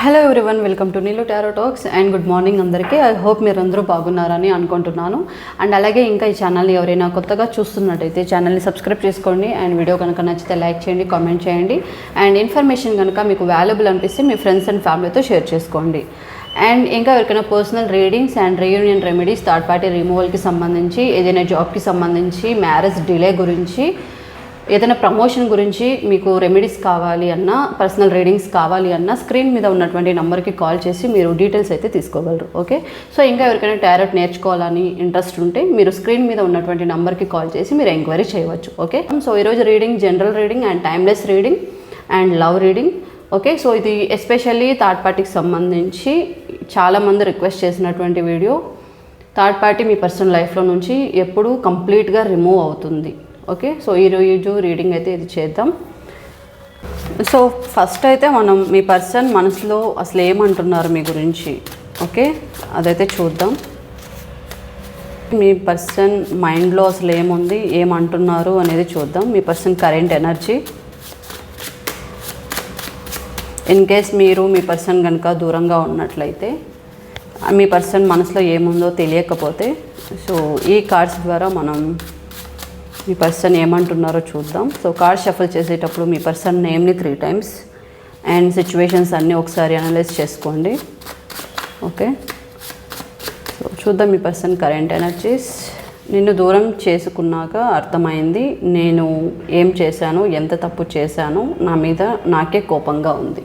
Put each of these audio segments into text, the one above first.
Hello everyone welcome to Neelo tarot talks and good morning అందరికీ. I hope మీరు అందరూ బాగున్నారని అనుకుంటున్నాను. అండ్ అలాగే ఇంకా ఈ ఛానల్ని ఎవరైనా కొత్తగా చూస్తున్నట్టయితే ఛానల్ని సబ్స్క్రైబ్ చేసుకోండి అండ్ వీడియో కనుక నచ్చితే లైక్ చేయండి కామెంట్ చేయండి. అండ్ ఇన్ఫర్మేషన్ కనుక మీకు వాల్యుబుల్ అనిపిస్తే మీ ఫ్రెండ్స్ అండ్ ఫ్యామిలీతో షేర్ చేసుకోండి. అండ్ ఇంకా ఎవరికైనా personal readings and reunion remedies third party రిమూవల్కి సంబంధించి ఏదైనా జాబ్కి సంబంధించి మ్యారేజ్ డిలే గురించి ఏదైనా ప్రమోషన్ గురించి మీకు రెమెడీస్ కావాలి అన్నా పర్సనల్ రీడింగ్స్ కావాలి అన్నా స్క్రీన్ మీద ఉన్నటువంటి నెంబర్కి కాల్ చేసి మీరు డీటెయిల్స్ అయితే తీసుకోగలరు ఓకే? సో ఇంకా ఎవరికైనా టారెట్ నేర్చుకోవాలని ఇంట్రెస్ట్ ఉంటే మీరు స్క్రీన్ మీద ఉన్నటువంటి నెంబర్కి కాల్ చేసి మీరు ఎంక్వైరీ చేయవచ్చు ఓకే? సో ఈరోజు reading general reading and timeless reading and love reading okay? So ఇది ఎస్పెషల్లీ థర్డ్ పార్టీకి సంబంధించి చాలామంది రిక్వెస్ట్ చేసినటువంటి వీడియో. థర్డ్ పార్టీ మీ పర్సనల్ లైఫ్లో నుంచి ఎప్పుడూ కంప్లీట్గా రిమూవ్ అవుతుంది. ఓకే? సో ఈరోజు రీడింగ్ అయితే ఇది చేద్దాం. సో ఫస్ట్ అయితే మనం మీ పర్సన్ మనసులో అసలు ఏమంటున్నారు మీ గురించి? ఓకే? అదైతే చూద్దాం. మీ పర్సన్ మైండ్లో అసలు ఏముంది? ఏమంటున్నారు అనేది చూద్దాం. మీ person current energy. In case మీరు మీ పర్సన్ కనుక దూరంగా ఉన్నట్లయితే మీ పర్సన్ మనసులో ఏముందో తెలియకపోతే సో ఈ కార్డ్స్ ద్వారా మనం మీ పర్సన్ ఏమంటున్నారో చూద్దాం. సో కార్డ్ షఫల్ చేసేటప్పుడు మీ పర్సన్ నేమ్ని త్రీ టైమ్స్ అండ్ సిచ్యువేషన్స్ అన్నీ ఒకసారి అనలైజ్ చేసుకోండి. ఓకే సో చూద్దాం మీ పర్సన్ కరెంట్ ఎనర్జీస్ నిన్ను దూరం చేసుకున్నాక అర్థమైంది నేను ఏం చేశాను ఎంత తప్పు చేశాను నా మీద నాకే కోపంగా ఉంది.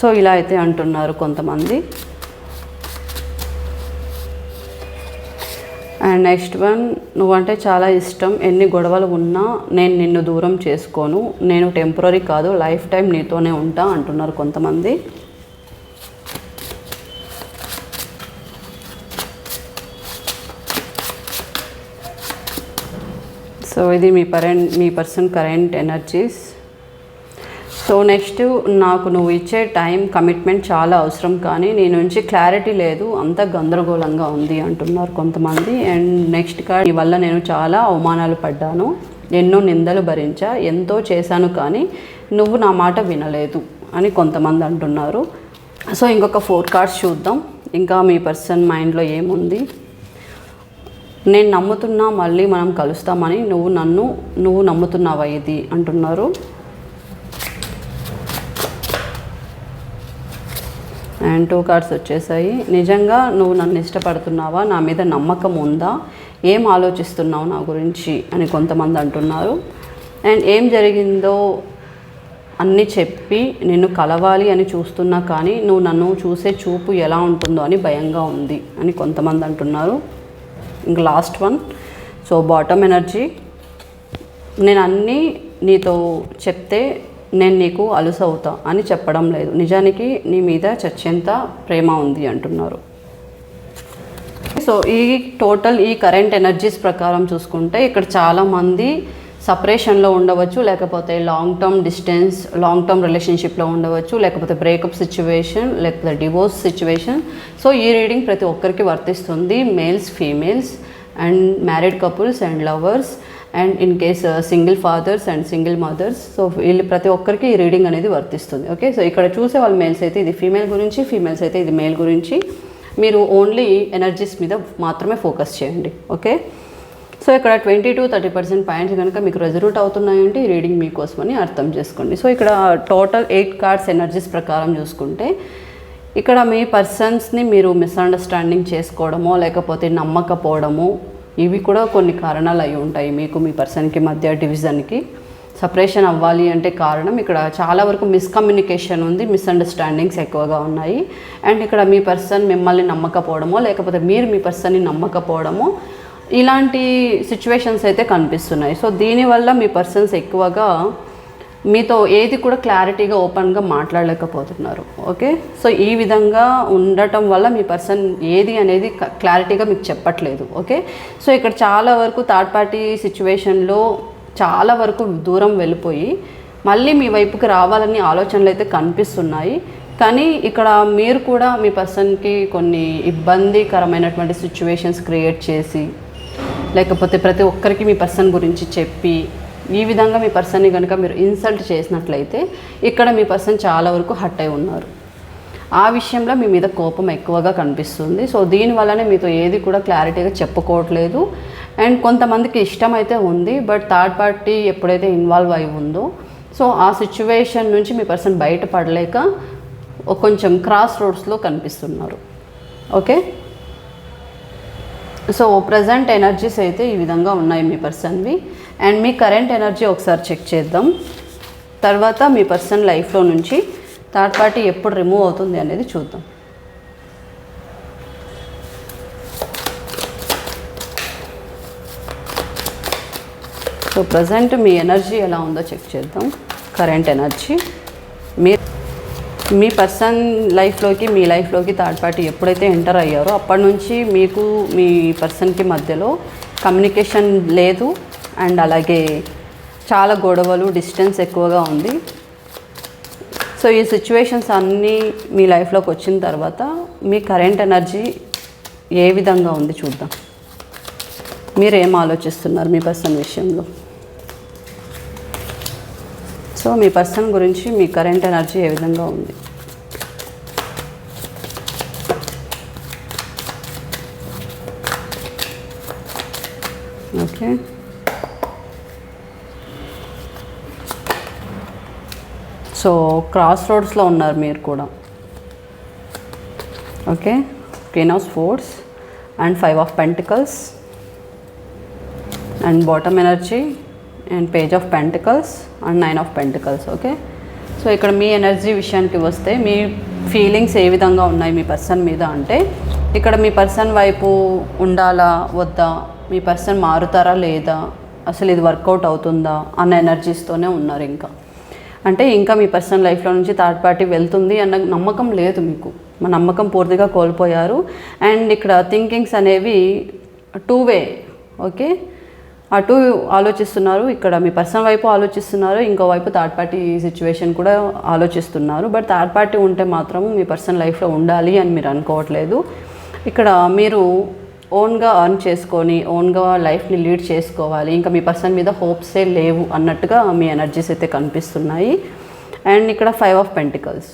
సో ఇలా అయితే అంటున్నారు కొంతమంది. అండ్ నెక్స్ట్ వన్ నువ్వంటే చాలా ఇష్టం. ఎన్ని గొడవలు ఉన్నా నేను నిన్ను దూరం చేసుకోను. నేను టెంపరీ కాదు లైఫ్ టైం నీతోనే ఉంటా అంటున్నారు కొంతమంది. సో ఇది మీ పరెంట్ మీ person current energies so next నాకు నువ్వు ఇచ్చే టైం కమిట్మెంట్ చాలా అవసరం కానీ నీ నుంచి క్లారిటీ లేదు అంత గందరగోళంగా ఉంది అంటున్నారు కొంతమంది. అండ్ నెక్స్ట్ కార్డ్ నీ వల్ల నేను చాలా అవమానాలు పడ్డాను ఎన్నో నిందలు భరించా ఎంతో చేశాను కానీ నువ్వు నా మాట వినలేదు అని కొంతమంది అంటున్నారు. సో ఇంకొక ఫోర్ కార్డ్స్ చూద్దాం. ఇంకా మీ పర్సన్ మైండ్లో ఏముంది? నేను నమ్ముతున్నా మళ్ళీ మనం కలుస్తామని నువ్వు నన్ను నువ్వు నమ్ముతున్నావా ఇది? అంటున్నారు. అండ్ టూ కార్డ్స్ వచ్చేసాయి. నిజంగా నువ్వు నన్ను ఇష్టపడుతున్నావా? నా మీద నమ్మకం ఉందా? ఏం ఆలోచిస్తున్నావు నా గురించి? అని కొంతమంది అంటున్నారు. అండ్ ఏం జరిగిందో అన్నీ చెప్పి నిన్ను కలవాలి అని చూస్తున్నా కానీ నువ్వు నన్ను చూసే చూపు ఎలా ఉంటుందో అని భయంగా ఉంది అని కొంతమంది అంటున్నారు. ఇంకా last one so bottom energy నేను అన్నీ నీతో చెప్తే నేను నీకు అలుసవుతా అని చెప్పడం లేదు. నిజానికి నీ మీద చచ్చేంత ప్రేమ ఉంది అంటున్నారు. సో ఈ టోటల్ ఈ కరెంట్ ఎనర్జీస్ ప్రకారం చూసుకుంటే ఇక్కడ చాలామంది సపరేషన్లో ఉండవచ్చు లేకపోతే long term distance long term రిలేషన్షిప్లో ఉండవచ్చు లేకపోతే బ్రేకప్ సిచ్యువేషన్ లేకపోతే డివోర్స్ సిచ్యువేషన్ సో ఈ రీడింగ్ ప్రతి ఒక్కరికి వర్తిస్తుంది. Males females and married couples and lovers and in case single fathers and single mothers so వీళ్ళు ప్రతి ఒక్కరికి ఈ రీడింగ్ అనేది వర్తిస్తుంది. ఓకే సో ఇక్కడ చూసే వాళ్ళ మేల్స్ అయితే ఇది ఫీమేల్ గురించి ఫీమేల్స్ అయితే ఇది మేల్ గురించి. మీరు ఓన్లీ ఎనర్జీస్ మీద మాత్రమే ఫోకస్ చేయండి. ఓకే సో ఇక్కడ twenty two thirty percent points కనుక మీకు రెజల్యూట్ అవుతున్నాయంటే ఈ రీడింగ్ మీకోసమని అర్థం చేసుకోండి. సో ఇక్కడ టోటల్ ఎయిట్ కార్డ్స్ ఎనర్జీస్ ప్రకారం చూసుకుంటే ఇక్కడ మీ పర్సన్స్ని మీరు మిస్అండర్స్టాండింగ్ చేసుకోవడమో లేకపోతే నమ్మకపోవడము ఇవి కూడా కొన్ని కారణాలు అయి ఉంటాయి. మీకు మీ పర్సన్కి మధ్య డివిజన్కి సపరేషన్ అవ్వాలి అంటే కారణం ఇక్కడ చాలా వరకు మిస్కమ్యూనికేషన్ ఉంది మిస్అండర్స్టాండింగ్స్ ఎక్కువగా ఉన్నాయి. అండ్ ఇక్కడ మీ పర్సన్ మిమ్మల్ని నమ్మకపోవడమో లేకపోతే మీరు మీ పర్సన్ని నమ్మకపోవడమో ఇలాంటి సిచ్యువేషన్స్ అయితే కనిపిస్తున్నాయి. సో దీనివల్ల మీ పర్సన్స్ ఎక్కువగా మీతో ఏది కూడా క్లారిటీగా ఓపెన్గా మాట్లాడలేకపోతున్నారు. ఓకే? సో ఈ విధంగా ఉండటం వల్ల మీ పర్సన్ ఏది అనేది క్లారిటీగా మీకు చెప్పట్లేదు. ఓకే? సో ఇక్కడ చాలా వరకు థర్డ్ పార్టీ సిచ్యువేషన్లో చాలా వరకు దూరం వెళ్ళిపోయి మళ్ళీ మీ వైపుకి రావాలని ఆలోచనలు అయితే కనిపిస్తున్నాయి. కానీ ఇక్కడ మీరు కూడా మీ పర్సన్కి కొన్ని ఇబ్బందికరమైనటువంటి సిచ్యువేషన్స్ క్రియేట్ చేసి లేకపోతే ప్రతి ఒక్కరికి మీ పర్సన్ గురించి చెప్పి ఈ విధంగా మీ పర్సన్ని కనుక మీరు ఇన్సల్ట్ చేసినట్లయితే ఇక్కడ మీ పర్సన్ చాలా వరకు హట్ అయి ఉన్నారు. ఆ విషయంలో మీ మీద కోపం ఎక్కువగా కనిపిస్తుంది. సో దీనివల్లనే మీతో ఏది కూడా క్లారిటీగా చెప్పుకోవట్లేదు. అండ్ కొంతమందికి ఇష్టం అయితే ఉంది బట్ థర్డ్ పార్టీ ఎప్పుడైతే ఇన్వాల్వ్ అయి ఉందో సో ఆ సిచ్యువేషన్ నుంచి మీ పర్సన్ బయటపడలేక కొంచెం క్రాస్ రోడ్స్లో కనిపిస్తున్నారు. ఓకే? సో ప్రజెంట్ ఎనర్జీస్ అయితే ఈ విధంగా ఉన్నాయి మీ పర్సన్వి. అండ్ మీ కరెంట్ ఎనర్జీ ఒకసారి చెక్ చేద్దాం. తర్వాత మీ పర్సన్ లైఫ్లో నుంచి థర్డ్ పార్టీ ఎప్పుడు రిమూవ్ అవుతుంది అనేది చూద్దాం. సో ప్రజెంట్ మీ ఎనర్జీ ఎలా ఉందో చెక్ చేద్దాం. కరెంట్ ఎనర్జీ మీ మీ పర్సన్ లైఫ్లోకి మీ లైఫ్లోకి థర్డ్ పార్టీ ఎప్పుడైతే ఎంటర్ అయ్యారో అప్పటి నుంచి మీకు మీ పర్సన్కి మధ్యలో కమ్యూనికేషన్ లేదు. అండ్ అలాగే చాలా గొడవలు డిస్టెన్స్ ఎక్కువగా ఉంది. సో ఈ సిచ్యువేషన్స్ అన్నీ మీ లైఫ్లోకి వచ్చిన తర్వాత మీ కరెంట్ ఎనర్జీ ఏ విధంగా ఉంది చూద్దాం. మీరు ఏం ఆలోచిస్తున్నారు మీ పర్సన్ విషయంలో? సో మీ పర్సన్ గురించి మీ కరెంట్ ఎనర్జీ ఏ విధంగా ఉంది? ఓకే. సో క్రాస్ రోడ్స్లో ఉన్నారు మీరు కూడా. Okay queen of swords and five of pentacles and bottom energy and page of pentacles and nine of pentacles okay so ఇక్కడ మీ ఎనర్జీ విషయానికి వస్తే మీ ఫీలింగ్స్ ఏ విధంగా ఉన్నాయి మీ పర్సన్ మీద అంటే ఇక్కడ మీ పర్సన్ వైపు ఉండాలా వద్దా మీ పర్సన్ మారుతారా లేదా అసలు ఇది వర్కౌట్ అవుతుందా అన్న ఎనర్జీస్తోనే ఉన్నారు ఇంకా. అంటే ఇంకా మీ పర్సనల్ లైఫ్లో నుంచి థర్డ్ పార్టీ వెళ్తుంది అన్న నమ్మకం లేదు మీకు. మా నమ్మకం పూర్తిగా కోల్పోయారు. అండ్ ఇక్కడ థింకింగ్స్ అనేవి టూ వే ఓకే? అటు ఆలోచిస్తున్నారు. ఇక్కడ మీ పర్సనల్ వైపు ఆలోచిస్తున్నారు. ఇంకో వైపు థర్డ్ పార్టీ సిచ్యువేషన్ కూడా ఆలోచిస్తున్నారు. బట్ థర్డ్ పార్టీ ఉంటే మాత్రం మీ పర్సనల్ లైఫ్లో ఉండాలి అని మీరు అనుకోవట్లేదు. ఇక్కడ మీరు ఓన్గా అర్న్ చేసుకొని ఓన్గా లైఫ్ని లీడ్ చేసుకోవాలి. ఇంకా మీ పర్సన్ మీద హోప్సే లేవు అన్నట్టుగా మీ ఎనర్జీస్ అయితే కనిపిస్తున్నాయి. అండ్ ఇక్కడ five of pentacles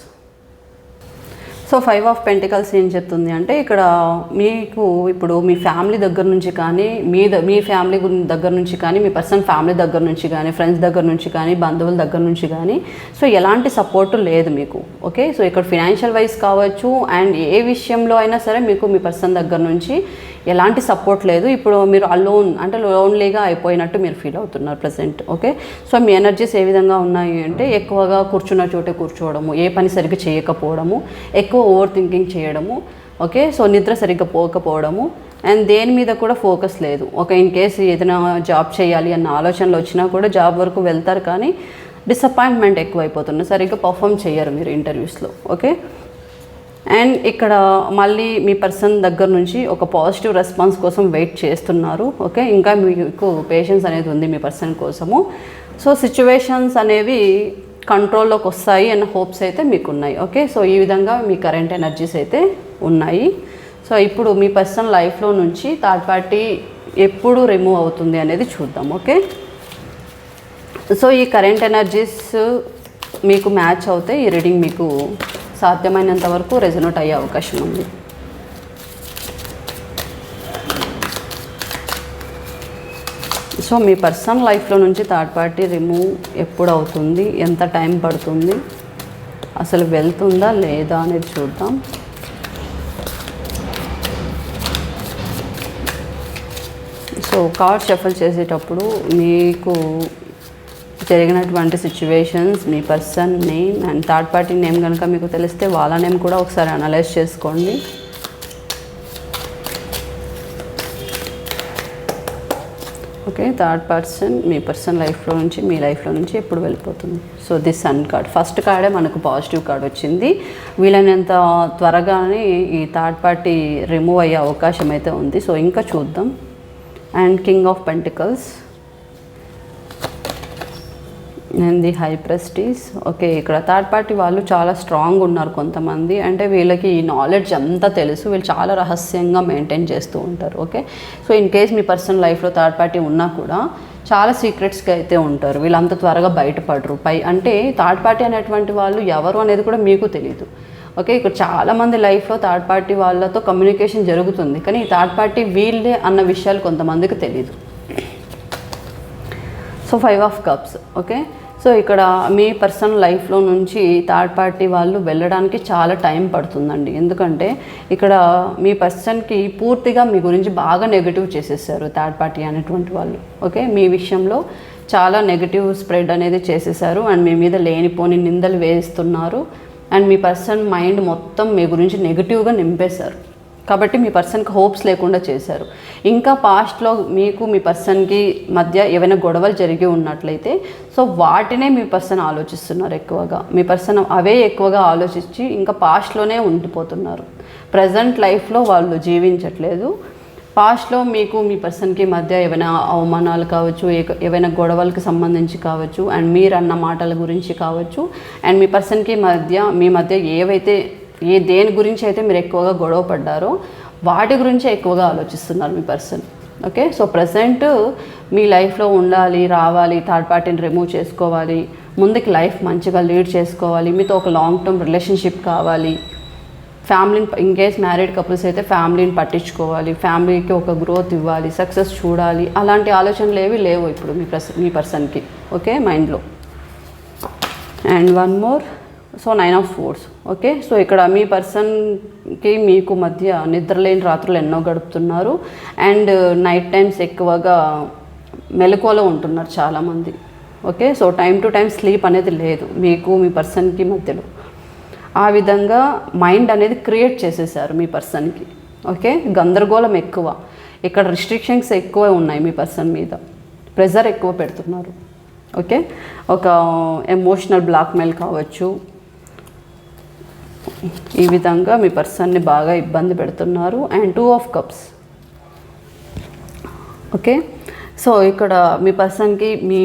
so five of pentacles ఏం చెప్తుంది అంటే ఇక్కడ మీకు ఇప్పుడు మీ ఫ్యామిలీ దగ్గర నుంచి కానీ మీ ద- మీ ఫ్యామిలీ దగ్గర నుంచి కానీ మీ పర్సన్ ఫ్యామిలీ దగ్గర నుంచి కానీ ఫ్రెండ్స్ దగ్గర నుంచి కానీ బంధువుల దగ్గర నుంచి కానీ సో ఎలాంటి సపోర్ట్ లేదు మీకు ఓకే సో ఇక్కడ ఫినాన్షియల్ వైజ్ కావచ్చు అండ్ ఏ విషయంలో అయినా సరే మీకు మీ పర్సన్ దగ్గర నుంచి ఎలాంటి సపోర్ట్ లేదు. ఇప్పుడు మీరు అలోన్ అంటే లోన్లీగా అయిపోయినట్టు మీరు ఫీల్ అవుతున్నారు ప్రజెంట్ ఓకే సో మీ ఎనర్జీస్ ఏ విధంగా ఉన్నాయి అంటే ఎక్కువగా కూర్చున్న చోటే కూర్చోవడము ఏ పని సరిగ్గా చేయకపోవడము ఎక్కువ ఓవర్ థింకింగ్ చేయడము ఓకే? సో నిద్ర సరిగ్గా పోకపోవడము. అండ్ దేని మీద కూడా ఫోకస్ లేదు. ఒక ఇన్ కేసు ఏదైనా జాబ్ చేయాలి అన్న ఆలోచనలు వచ్చినా కూడా జాబ్ వరకు వెళ్తారు కానీ డిసప్పాయింట్మెంట్ ఎక్కువైపోతుంది. సరిగ్గా పర్ఫామ్ చేయరు మీరు ఇంటర్వ్యూస్లో ఓకే? అండ్ ఇక్కడ మళ్ళీ మీ పర్సన్ దగ్గర నుంచి ఒక పాజిటివ్ రెస్పాన్స్ కోసం వెయిట్ చేస్తున్నారు ఓకే? ఇంకా మీకు పేషెన్స్ అనేది ఉంది మీ పర్సన్ కోసము. సో సిచ్యువేషన్స్ అనేవి కంట్రోల్లోకి వస్తాయి అన్న హోప్స్ అయితే మీకు ఉన్నాయి ఓకే? సో ఈ విధంగా మీ కరెంట్ ఎనర్జీస్ అయితే ఉన్నాయి. సో ఇప్పుడు మీ పర్సన్ లైఫ్లో నుంచి థర్డ్ పార్టీ ఎప్పుడు రిమూవ్ అవుతుంది అనేది చూద్దాం. ఓకే? సో ఈ కరెంట్ ఎనర్జీస్ మీకు మ్యాచ్ అవుతే ఈ రీడింగ్ మీకు సాధ్యమైనంత వరకు రెజనోట్ అయ్యే అవకాశం ఉంది. సో మీ పర్సనల్ లైఫ్లో నుంచి థర్డ్ పార్టీ రిమూవ్ ఎప్పుడు అవుతుంది? ఎంత టైం పడుతుంది? అసలు వెళ్తుందా లేదా అనేది చూద్దాం. సో కార్డ్ షఫల్ చేసేటప్పుడు మీకు జరిగినటువంటి situations me person name and third party name కనుక మీకు తెలిస్తే వాళ్ళ నేమ్ కూడా ఒకసారి అనలైజ్ చేసుకోండి. ఓకే థర్డ్ పర్సన్ మీ పర్సన్ లైఫ్లో నుంచి మీ లైఫ్లో నుంచి ఎప్పుడు వెళ్ళిపోతుంది? So this sun card. First కార్డే మనకు పాజిటివ్ కార్డ్ వచ్చింది. వీలైనంత త్వరగానే ఈ థర్డ్ పార్టీ రిమూవ్ అయ్యే అవకాశం అయితే ఉంది. సో ఇంకా చూద్దాం. And king of pentacles. And the high priestess okay ఇక్కడ థర్డ్ పార్టీ వాళ్ళు చాలా స్ట్రాంగ్ ఉన్నారు కొంతమంది. అంటే వీళ్ళకి ఈ నాలెడ్జ్ అంతా తెలుసు. వీళ్ళు చాలా రహస్యంగా మెయింటైన్ చేస్తూ ఉంటారు. ఓకే సో ఇన్ కేస్ మీ పర్సనల్ లైఫ్లో థర్డ్ పార్టీ ఉన్నా కూడా చాలా సీక్రెట్స్కి అయితే ఉంటారు. వీళ్ళంత త్వరగా బయటపడరు. పై అంటే థర్డ్ పార్టీ అనేటువంటి వాళ్ళు ఎవరు అనేది కూడా మీకు తెలియదు ఓకే ఇక్కడ చాలామంది లైఫ్లో థర్డ్ పార్టీ వాళ్ళతో కమ్యూనికేషన్ జరుగుతుంది. కానీ ఈ థర్డ్ పార్టీ వీళ్ళే అన్న విషయాలు కొంతమందికి తెలియదు so five of cups okay so ఇక్కడ మీ పర్సనల్ లైఫ్లో నుంచి థర్డ్ పార్టీ వాళ్ళు వెళ్ళడానికి చాలా టైం పడుతుందండి. ఎందుకంటే ఇక్కడ మీ పర్సన్కి పూర్తిగా మీ గురించి బాగా నెగిటివ్ చేసేసారు థర్డ్ పార్టీ అనేటువంటి వాళ్ళు. ఓకే మీ విషయంలో చాలా నెగిటివ్ స్ప్రెడ్ అనేది చేసేసారు అండ్ మీ మీద లేనిపోని నిందలు వేస్తున్నారు. అండ్ మీ పర్సన్ మైండ్ మొత్తం మీ గురించి నెగిటివ్గా నింపేశారు. కాబట్టి మీ పర్సన్కి హోప్స్ లేకుండా చేశారు. ఇంకా పాస్ట్లో మీకు మీ పర్సన్కి మధ్య ఏవైనా గొడవలు జరిగి ఉన్నట్లయితే సో వాటినే మీ పర్సన్ ఆలోచిస్తున్నారు ఎక్కువగా. మీ పర్సన్ అవే ఎక్కువగా ఆలోచించి ఇంకా పాస్ట్లోనే ఉండిపోతున్నారు. ప్రజెంట్ లైఫ్లో వాళ్ళు జీవించట్లేదు. పాస్ట్లో మీకు మీ పర్సన్కి మధ్య ఏవైనా అవమానాలు కావచ్చు ఏవైనా గొడవలకు సంబంధించి కావచ్చు అండ్ మీరు అన్న మాటల గురించి కావచ్చు అండ్ మీ పర్సన్కి మధ్య మీ మధ్య ఏవైతే ఏ దేని గురించి అయితే మీరు ఎక్కువగా గొడవ పడ్డారో వాటి గురించే ఎక్కువగా ఆలోచిస్తున్నారు మీ పర్సన్. ఓకే? సో ప్రజెంట్ మీ లైఫ్లో ఉండాలి రావాలి థర్డ్ పార్టీని రిమూవ్ చేసుకోవాలి ముందుకి లైఫ్ మంచిగా లీడ్ చేసుకోవాలి మీతో ఒక లాంగ్ టర్మ్ రిలేషన్షిప్ కావాలి ఫ్యామిలీని ఇంకేజ్ మ్యారీడ్ కపుల్స్ అయితే ఫ్యామిలీని పట్టించుకోవాలి ఫ్యామిలీకి ఒక గ్రోత్ ఇవ్వాలి సక్సెస్ చూడాలి అలాంటి ఆలోచనలు ఏవి లేవు ఇప్పుడు మీ పర్సన్ మీ పర్సన్కి. ఓకే? మైండ్లో. And one more. So nine of swords okay so ఇక్కడ మీ పర్సన్కి మీకు మధ్య నిద్రలేని రాత్రులు ఎన్నో గడుపుతున్నారు. అండ్ నైట్ టైమ్స్ ఎక్కువగా మెలకువలో ఉంటున్నారు చాలామంది okay so time to time sleep అనేది లేదు మీకు మీ పర్సన్కి మధ్యలో. ఆ విధంగా మైండ్ అనేది క్రియేట్ చేసేసారు మీ పర్సన్కి ఓకే గందరగోళం ఎక్కువ. ఇక్కడ రిస్ట్రిక్షన్స్ ఎక్కువ ఉన్నాయి మీ పర్సన్ మీద. ప్రెజర్ ఎక్కువ పెడుతున్నారు ఓకే ఒక ఎమోషనల్ బ్లాక్మెయిల్ కావచ్చు ఈ విధంగా మీ పర్సన్ని బాగా ఇబ్బంది పెడుతున్నారు and two of cups. Okay? So ఇక్కడ మీ పర్సన్కి మీ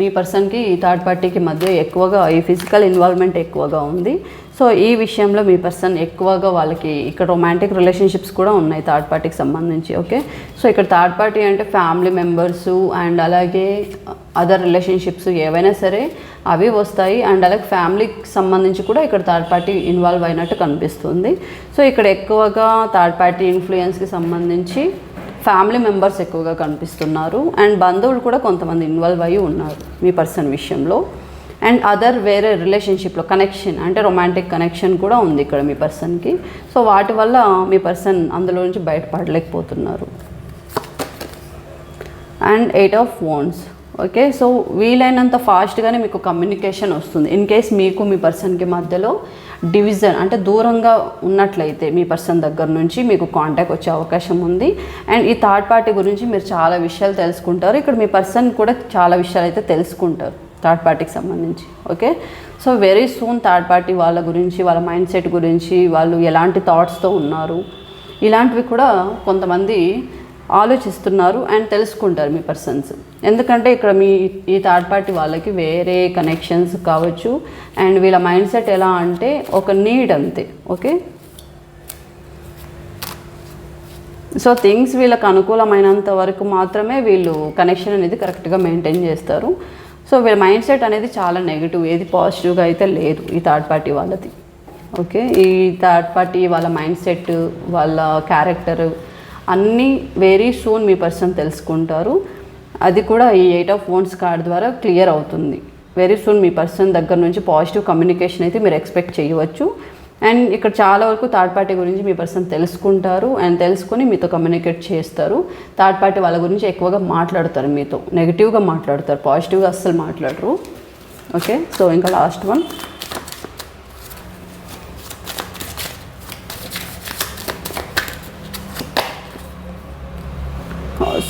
మీ పర్సన్కి ఈ థర్డ్ పార్టీకి మధ్య ఎక్కువగా ఈ ఫిజికల్ ఇన్వాల్వ్మెంట్ ఎక్కువగా ఉంది. సో ఈ విషయంలో మీ పర్సన్ ఎక్కువగా వాళ్ళకి ఇక్కడ రొమాంటిక్ రిలేషన్షిప్స్ కూడా ఉన్నాయి థర్డ్ పార్టీకి సంబంధించి ఓకే సో ఇక్కడ థర్డ్ పార్టీ అంటే ఫ్యామిలీ మెంబర్స్ అండ్ అలాగే అదర్ రిలేషన్షిప్స్ ఏవైనా సరే అవి వస్తాయి అండ్ అలాగే ఫ్యామిలీకి సంబంధించి కూడా ఇక్కడ థర్డ్ పార్టీ ఇన్వాల్వ్ అయినట్టు కనిపిస్తుంది. సో ఇక్కడ ఎక్కువగా థర్డ్ పార్టీ ఇన్ఫ్లుయెన్స్కి సంబంధించి ఫ్యామిలీ మెంబర్స్ ఎక్కువగా కనిపిస్తున్నారు అండ్ బంధువులు కూడా కొంతమంది ఇన్వాల్వ్ అయ్యి ఉన్నారు మీ పర్సన్ విషయంలో. అండ్ అదర్ వేరే రిలేషన్షిప్లో కనెక్షన్ అంటే రొమాంటిక్ కనెక్షన్ కూడా ఉంది ఇక్కడ మీ పర్సన్కి. సో వాటి వల్ల మీ పర్సన్ అందులో నుంచి బయటపడలేకపోతున్నారు. And eight of phones okay so వీలైనంత ఫాస్ట్గానే మీకు కమ్యూనికేషన్ వస్తుంది. ఇన్ కేస్ మీకు మీ పర్సన్కి మధ్యలో డివిజన్ అంటే దూరంగా ఉన్నట్లయితే మీ పర్సన్ దగ్గర నుంచి మీకు కాంటాక్ట్ వచ్చే అవకాశం ఉంది. అండ్ ఈ థర్డ్ పార్టీ గురించి మీరు చాలా విషయాలు తెలుసుకుంటారు. ఇక్కడ మీ పర్సన్ కూడా చాలా విషయాలు అయితే తెలుసుకుంటారు. థర్డ్ పార్టీకి సంబంధించి okay so very soon third party వాళ్ళ గురించి వాళ్ళ మైండ్ సెట్ గురించి వాళ్ళు ఎలాంటి థాట్స్తో ఉన్నారు ఇలాంటివి కూడా కొంతమంది ఆలోచిస్తున్నారు అండ్ తెలుసుకుంటారు మీ పర్సన్స్ ఎందుకంటే ఇక్కడ మీ ఈ థర్డ్ పార్టీ వాళ్ళకి వేరే కనెక్షన్స్ కావచ్చు అండ్ వీళ్ళ మైండ్ సెట్ ఎలా అంటే ఒక నీడ్ అంతే ఓకే సో థింగ్స్ వీళ్ళకి అనుకూలమైనంత వరకు మాత్రమే వీళ్ళు కనెక్షన్ అనేది కరెక్ట్గా మెయింటైన్ చేస్తారు. సో వీళ్ళ మైండ్ సెట్ అనేది చాలా నెగిటివ్ ఏది పాజిటివ్గా అయితే లేదు ఈ థర్డ్ పార్టీ వాళ్ళది. ఓకే? ఈ థర్డ్ పార్టీ వాళ్ళ మైండ్ సెట్ వాళ్ళ క్యారెక్టర్ అన్నీ వెరీ సూన్ మీ పర్సన్ తెలుసుకుంటారు. అది కూడా ఈ ఎయిట్ ఆఫ్ ఫోన్స్ కార్డ్ ద్వారా క్లియర్ అవుతుంది. వెరీ సూన్ మీ పర్సన్ దగ్గర నుంచి పాజిటివ్ కమ్యూనికేషన్ అయితే మీరు ఎక్స్పెక్ట్ చేయవచ్చు. అండ్ ఇక్కడ చాలా వరకు థర్డ్ పార్టీ గురించి మీ పర్సన్ తెలుసుకుంటారు అండ్ తెలుసుకొని మీతో కమ్యూనికేట్ చేస్తారు. థర్డ్ పార్టీ వాళ్ళ గురించి ఎక్కువగా మాట్లాడతారు మీతో. నెగిటివ్గా మాట్లాడతారు పాజిటివ్గా అస్సలు మాట్లాడరు. ఓకే సో ఇంకా last one.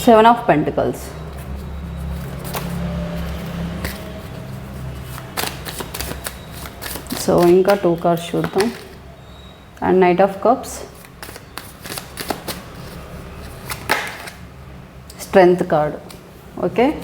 Seven of pentacles. So ఇంకా టూ కార్స్ చూద్దాం. And knight of cups. Strength card. Okay?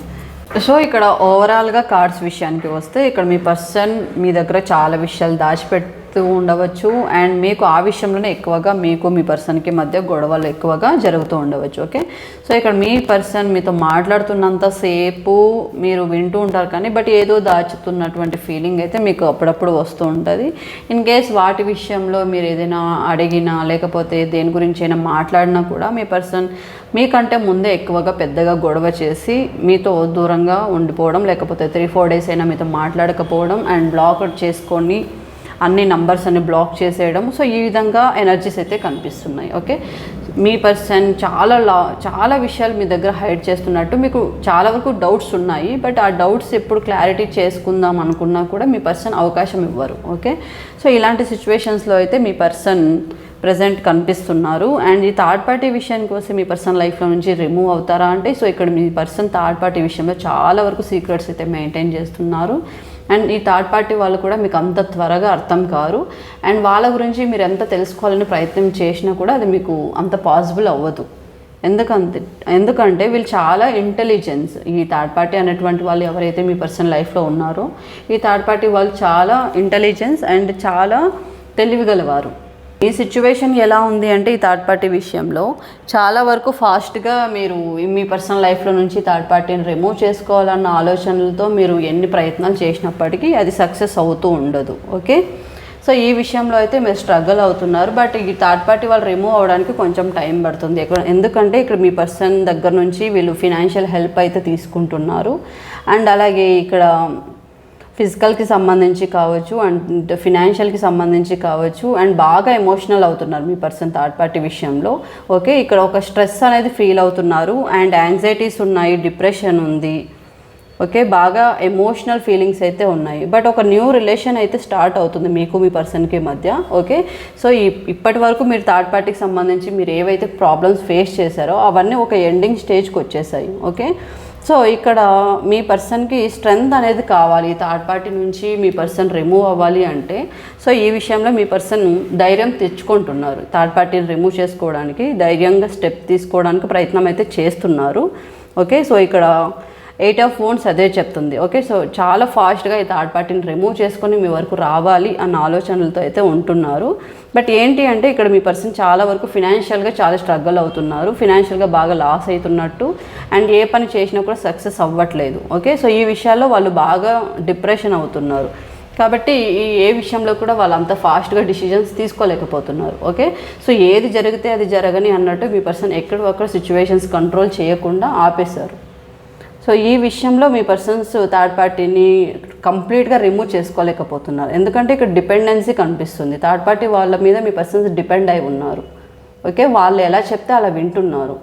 So ఇక్కడ ఓవరాల్గా కార్డ్స్ విషయానికి వస్తే ఇక్కడ మీ పర్సన్ మీ దగ్గర చాలా విషయాలు దాచిపెట్ ఉండవచ్చు. అండ్ మీకు ఆ విషయంలోనే ఎక్కువగా మీకు మీ పర్సన్కి మధ్య గొడవలు ఎక్కువగా జరుగుతూ ఉండవచ్చు. ఓకే సో ఇక్కడ మీ పర్సన్ మీతో మాట్లాడుతున్నంత సేపు మీరు వింటూ ఉంటారు కానీ బట్ ఏదో దాచుతున్నటువంటి ఫీలింగ్ అయితే మీకు అప్పుడప్పుడు వస్తూ ఉంటుంది. ఇన్ కేస్ వాటి విషయంలో మీరు ఏదైనా అడిగినా లేకపోతే దేని గురించి అయినా మాట్లాడినా కూడా మీ పర్సన్ మీకంటే ముందే ఎక్కువగా పెద్దగా గొడవ చేసి మీతో దూరంగా ఉండిపోవడం లేకపోతే త్రీ ఫోర్ డేస్ అయినా మీతో మాట్లాడకపోవడం అండ్ బ్లాక్ చేసుకొని అన్ని నంబర్స్ అన్ని బ్లాక్ చేసేయడం సో ఈ విధంగా ఎనర్జీస్ అయితే కనిపిస్తున్నాయి. ఓకే మీ పర్సన్ చాలా లా చాలా విషయాలు మీ దగ్గర హైడ్ చేస్తున్నట్టు మీకు చాలా వరకు డౌట్స్ ఉన్నాయి. బట్ ఆ డౌట్స్ ఎప్పుడు క్లారిటీ చేసుకుందాం అనుకున్నా కూడా మీ పర్సన్ అవకాశం ఇవ్వరు. ఓకే సో ఇలాంటి సిచ్యువేషన్స్లో అయితే మీ పర్సన్ ప్రజెంట్ కనిపిస్తున్నారు. అండ్ ఈ థర్డ్ పార్టీ విషయానికి వస్తే మీ పర్సనల్ లైఫ్లో నుంచి రిమూవ్ అవుతారా అంటే సో ఇక్కడ మీ పర్సన్ థర్డ్ పార్టీ విషయంలో చాలా వరకు సీక్రెట్స్ అయితే మెయింటైన్ చేస్తున్నారు. అండ్ ఈ థర్డ్ పార్టీ వాళ్ళు కూడా మీకు అంత త్వరగా అర్థం కారు. అండ్ వాళ్ళ గురించి మీరు ఎంత తెలుసుకోవాలని ప్రయత్నం చేసినా కూడా అది మీకు అంత పాసిబుల్ అవ్వదు. ఎందుకంటే ఎందుకంటే వీళ్ళు చాలా ఇంటెలిజెన్స్ ఈ థర్డ్ పార్టీ అనేటువంటి వాళ్ళు ఎవరైతే మీ పర్సనల్ లైఫ్లో ఉన్నారో ఈ థర్డ్ పార్టీ వాళ్ళు చాలా ఇంటెలిజెన్స్ అండ్ చాలా తెలివిగలవారు ఈ సిచ్యువేషన్ ఎలా ఉంది అంటే ఈ థర్డ్ పార్టీ విషయంలో చాలా వరకు ఫాస్ట్గా మీరు మీ పర్సనల్ లైఫ్లో నుంచి థర్డ్ పార్టీని రిమూవ్ చేసుకోవాలన్న ఆలోచనలతో మీరు ఎన్ని ప్రయత్నాలు చేసినప్పటికీ అది సక్సెస్ అవుతూ ఉండదు ఓకే సో ఈ విషయంలో అయితే మీరు స్ట్రగుల్ అవుతున్నారు బట్ ఈ థర్డ్ పార్టీ వాళ్ళు రిమూవ్ అవ్వడానికి కొంచెం టైం పడుతుంది. ఎక్కడ ఎందుకంటే ఇక్కడ మీ పర్సన్ దగ్గర నుంచి వీళ్ళు ఫినాన్షియల్ హెల్ప్ అయితే తీసుకుంటున్నారు. అండ్ అలాగే ఇక్కడ ఫిజికల్కి సంబంధించి కావచ్చు అండ్ ఫినాన్షియల్కి సంబంధించి కావచ్చు అండ్ బాగా ఎమోషనల్ అవుతున్నారు మీ పర్సన్ థర్డ్ పార్టీ విషయంలో. ఓకే ఇక్కడ ఒక స్ట్రెస్ అనేది ఫీల్ అవుతున్నారు అండ్ యాంగ్జైటీస్ ఉన్నాయి డిప్రెషన్ ఉంది. ఓకే బాగా ఎమోషనల్ ఫీలింగ్స్ అయితే ఉన్నాయి. బట్ ఒక న్యూ రిలేషన్ అయితే స్టార్ట్ అవుతుంది మీకు మీ పర్సన్కి మధ్య. ఓకే సో ఇప్పటి వరకు మీరు థర్డ్ పార్టీకి సంబంధించి మీరు ఏవైతే ప్రాబ్లమ్స్ ఫేస్ చేశారో అవన్నీ ఒక ఎండింగ్ స్టేజ్కి వచ్చేసాయి. ఓకే సో ఇక్కడ మీ పర్సన్కి స్ట్రెంగ్త్ అనేది కావాలి థర్డ్ పార్టీ నుంచి మీ పర్సన్ రిమూవ్ అవ్వాలి అంటే. సో ఈ విషయంలో మీ పర్సన్ ధైర్యం తెచ్చుకుంటున్నారు. థర్డ్ పార్టీని రిమూవ్ చేసుకోవడానికి ధైర్యంగా స్టెప్ తీసుకోవడానికి ప్రయత్నం అయితే చేస్తున్నారు. ఓకే సో ఇక్కడ ఎయిట్ ఆఫ్ ఫోన్స్ అదే చెప్తుంది. ఓకే సో చాలా ఫాస్ట్గా ఈ థర్డ్ పార్టీని రిమూవ్ చేసుకొని మీ వరకు రావాలి అన్న ఆలోచనలతో అయితే ఉంటున్నారు. బట్ ఏంటి అంటే ఇక్కడ మీ పర్సన్ చాలా వరకు ఫినాన్షియల్గా చాలా స్ట్రగుల్ అవుతున్నారు. ఫినాన్షియల్గా బాగా లాస్ అవుతున్నట్టు అండ్ ఏ పని చేసినా కూడా సక్సెస్ అవ్వట్లేదు. ఓకే సో ఈ విషయాల్లో వాళ్ళు బాగా డిప్రెషన్ అవుతున్నారు. కాబట్టి ఈ ఏ విషయంలో కూడా వాళ్ళు అంత ఫాస్ట్గా డిసిజన్స్ తీసుకోలేకపోతున్నారు. ఓకే సో ఏది జరిగితే అది జరగని అన్నట్టు మీ పర్సన్ ఎక్కడ ఒక్కడ సిచ్యువేషన్స్ కంట్రోల్ చేయకుండా ఆపేశారు. సో ఈ విషయంలో మీ పర్సన్స్ థర్డ్ పార్టీని కంప్లీట్గా రిమూవ్ చేసుకోలేకపోతున్నారు. ఎందుకంటే ఇక్కడ డిపెండెన్సీ కనిపిస్తుంది. థర్డ్ పార్టీ వాళ్ళ మీద మీ పర్సన్స్ డిపెండ్ అయి ఉన్నారు. ఓకే వాళ్ళు ఎలా చెప్తే అలా వింటున్నారు.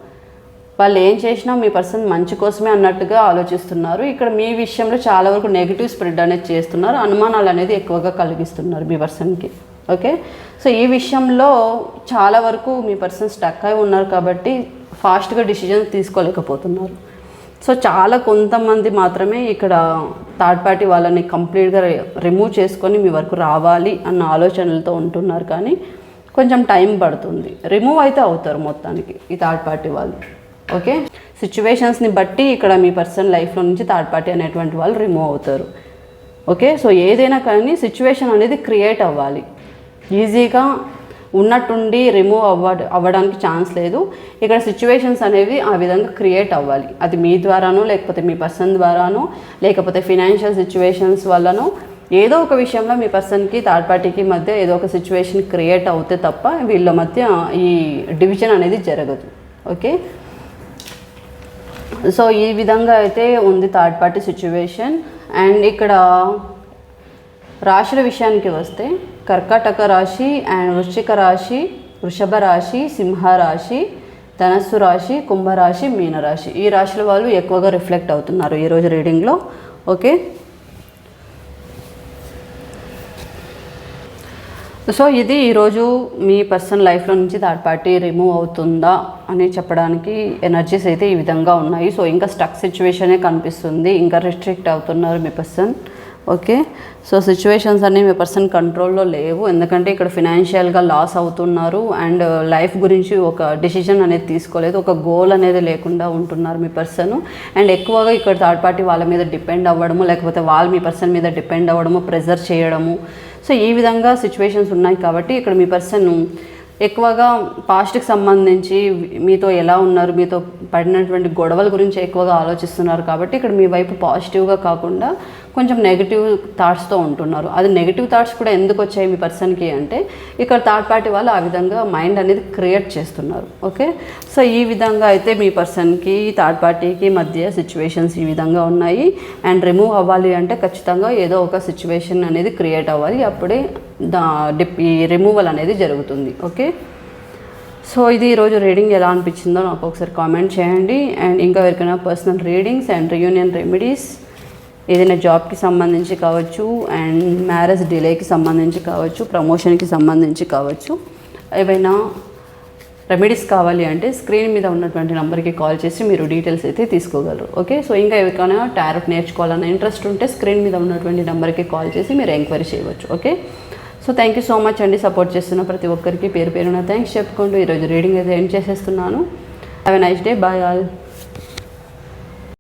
వాళ్ళు ఏం చేసినా మీ పర్సన్ మంచి కోసమే అన్నట్టుగా ఆలోచిస్తున్నారు. ఇక్కడ మీ విషయంలో చాలా వరకు నెగిటివ్ స్ప్రెడ్ అనేది చేస్తున్నారు. అనుమానాలు అనేది ఎక్కువగా కలిగిస్తున్నారు మీ పర్సన్కి ఓకే సో ఈ విషయంలో చాలా వరకు మీ పర్సన్ స్టక్ అయి ఉన్నారు కాబట్టి ఫాస్ట్గా డిసిజన్ తీసుకోలేకపోతున్నారు. సో చాలా కొంతమంది మాత్రమే ఇక్కడ థర్డ్ పార్టీ వాళ్ళని కంప్లీట్గా రిమూవ్ చేసుకొని మీ వరకు రావాలి అన్న ఆలోచనలతో ఉంటున్నారు కానీ కొంచెం టైం పడుతుంది. రిమూవ్ అయితే అవుతారు మొత్తానికి ఈ థర్డ్ పార్టీ వాళ్ళు. ఓకే? సిచ్యువేషన్స్ని బట్టి ఇక్కడ మీ పర్సన్ లైఫ్లో నుంచి థర్డ్ పార్టీ అనేటువంటి వాళ్ళు రిమూవ్ అవుతారు. ఓకే? సో ఏదైనా కానీ సిచ్యువేషన్ అనేది క్రియేట్ అవ్వాలి. ఈజీగా ఉన్నట్టుండి రిమూవ్ అవ్వ అవ్వడానికి ఛాన్స్ లేదు. ఇక్కడ సిచ్యువేషన్స్ అనేవి ఆ విధంగా క్రియేట్ అవ్వాలి. అది మీ ద్వారానో లేకపోతే మీ పర్సన్ ద్వారానో లేకపోతే ఫినాన్షియల్ సిచ్యువేషన్స్ వల్లనో ఏదో ఒక విషయంలో మీ పర్సన్కి థర్డ్ పార్టీకి మధ్య ఏదో ఒక సిచ్యువేషన్ క్రియేట్ అవుతే తప్ప వీళ్ళ మధ్య ఈ డివిజన్ అనేది జరగదు. ఓకే సో ఈ విధంగా అయితే ఉంది థర్డ్ పార్టీ సిచ్యువేషన్ అండ్ ఇక్కడ రాశుల విషయానికి వస్తే కర్కాటక రాశి అండ్ వృశ్చిక రాశి వృషభ రాశి సింహ రాశి ధనస్సు రాశి కుంభరాశి మీనరాశి ఈ రాశుల వాళ్ళు ఎక్కువగా రిఫ్లెక్ట్ అవుతున్నారు ఈరోజు రీడింగ్లో ఓకే? సో ఇది ఈరోజు మీ పర్సన్ లైఫ్లో నుంచి థర్డ్ పార్టీ రిమూవ్ అవుతుందా అని చెప్పడానికి ఎనర్జీస్ అయితే ఈ విధంగా ఉన్నాయి. సో ఇంకా స్టక్ సిచ్యువేషనే కనిపిస్తుంది. ఇంకా రిస్ట్రిక్ట్ అవుతున్నారు మీ పర్సన్. ఓకే? సో సిచ్యువేషన్స్ అన్నీ మీ పర్సన్ కంట్రోల్లో లేవు. ఎందుకంటే ఇక్కడ ఫినాన్షియల్గా లాస్ అవుతున్నారు అండ్ లైఫ్ గురించి ఒక డిసిషన్ అనేది తీసుకోలేదు. ఒక గోల్ అనేది లేకుండా ఉంటున్నారు మీ పర్సన్ అండ్ ఎక్కువగా ఇక్కడ థర్డ్ పార్టీ వాళ్ళ మీద డిపెండ్ అవ్వడము లేకపోతే వాళ్ళు మీ పర్సన్ మీద డిపెండ్ అవ్వడము ప్రెజర్ చేయడము. సో ఈ విధంగా సిచ్యువేషన్స్ ఉన్నాయి కాబట్టి ఇక్కడ మీ పర్సన్ ఎక్కువగా పాస్ట్కి సంబంధించి మీతో ఎలా ఉన్నారు మీతో పడినటువంటి గొడవల గురించి ఎక్కువగా ఆలోచిస్తున్నారు కాబట్టి ఇక్కడ మీ వైపు పాజిటివ్గా కాకుండా కొంచెం నెగిటివ్ థాట్స్తో ఉంటున్నారు. అది నెగిటివ్ థాట్స్ కూడా ఎందుకు వచ్చాయి మీ పర్సన్కి అంటే ఇక్కడ థర్డ్ పార్టీ వాళ్ళు ఆ విధంగా మైండ్ అనేది క్రియేట్ చేస్తున్నారు. ఓకే సో ఈ విధంగా అయితే మీ పర్సన్కి థర్డ్ పార్టీకి మధ్య సిచ్యువేషన్స్ ఈ విధంగా ఉన్నాయి. అండ్ రిమూవ్ అవ్వాలి అంటే ఖచ్చితంగా ఏదో ఒక సిచ్యువేషన్ అనేది క్రియేట్ అవ్వాలి. అప్పుడే దా డిప్ ఈ రిమూవల్ అనేది జరుగుతుంది. ఓకే సో ఇది ఈరోజు రీడింగ్ ఎలా అనిపించిందో నాకు ఒకసారి కామెంట్ చేయండి. అండ్ ఇంకా ఎవరికైనా personal readings and reunion remedies ఏదైనా జాబ్కి సంబంధించి కావచ్చు అండ్ మ్యారేజ్ డిలేకి సంబంధించి కావచ్చు ప్రమోషన్కి సంబంధించి కావచ్చు ఏవైనా రెమెడీస్ కావాలి అంటే స్క్రీన్ మీద ఉన్నటువంటి నెంబర్కి కాల్ చేసి మీరు డీటెయిల్స్ అయితే తీసుకోగలరు. ఓకే? సో ఇంకా ఎవరికైనా టారట్ నేర్చుకోవాలన్న ఇంట్రెస్ట్ ఉంటే స్క్రీన్ మీద ఉన్నటువంటి నెంబర్కి కాల్ చేసి మీరు ఎంక్వైరీ చేయవచ్చు. Okay? So thank you so much అండి సపోర్ట్ చేస్తున్న ప్రతి ఒక్కరికి. పేరు పేరున థ్యాంక్స్ చెప్పుకుంటూ ఈరోజు రీడింగ్ అయితే ఎండ్ చేసేస్తున్నాను. Have a nice day. Bye all.